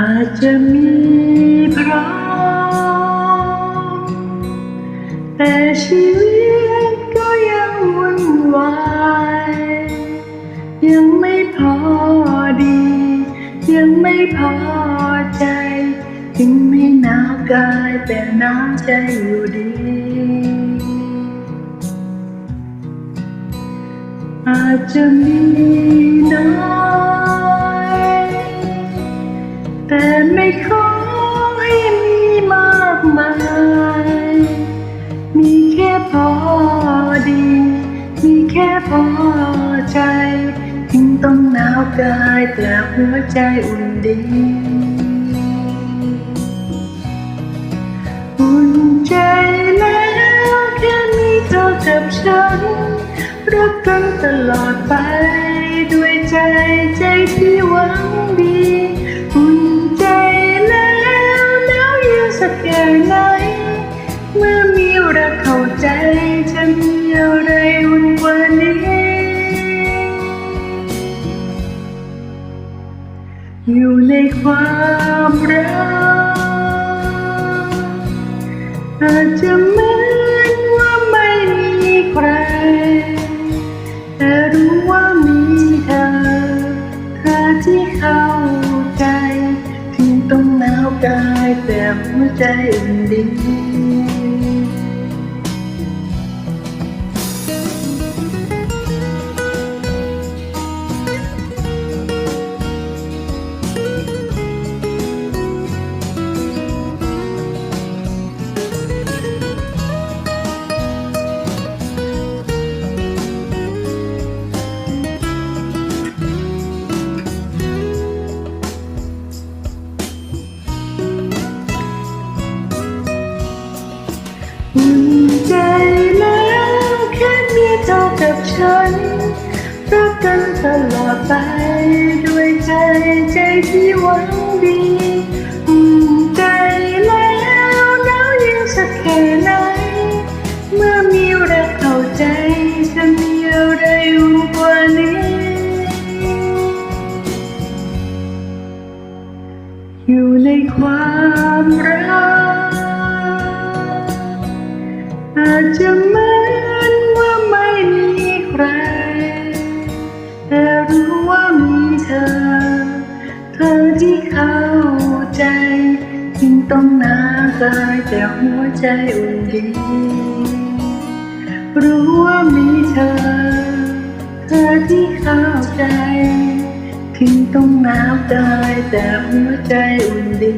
อาจจะมีพร้อมแต่ชีวิตก็ยังวุ่นวายยังไม่พอดี ยังไม่พอใจ ถึงไม่หนาวกายแต่หนาวใจอยู่ดี อาจจะมีน้อย แต่ไม่ขอให้มีมากมาย มีแค่พอดี มีแค่พอใจ ถึงต้องหนาวกายแต่หัวใจอุ่นดี อุ่นใจแล้วแค่มีเธอกับฉัน รักกันตลอดไปด้วยใจใจที่หวังดี อยู่ในความรักอาจจะเหมือนว่าไม่มีใคร แต่รู้ว่ามีเธอ เธอที่เข้าใจ ถึงต้องหนาวกายแต่หัวใจอุ่นดี เธอกับฉันรักกันตลอดไป ด้วยใจใจที่หวังดีอุ่นใจแล้วหนาวยิ่งสักแค่ไหน เมื่อมีรักเข้าใจจะมีอะไรอุ่กว่านี้ อยู่ในความรักอาจจะ ที่เข้าใจจึงต้องหนาตายแต่หัวใจอุ่นดีรู้ว่ามีเธอ เธอที่เข้าใจถึงต้องหนาวตายแต่หัวใจอุ่นดี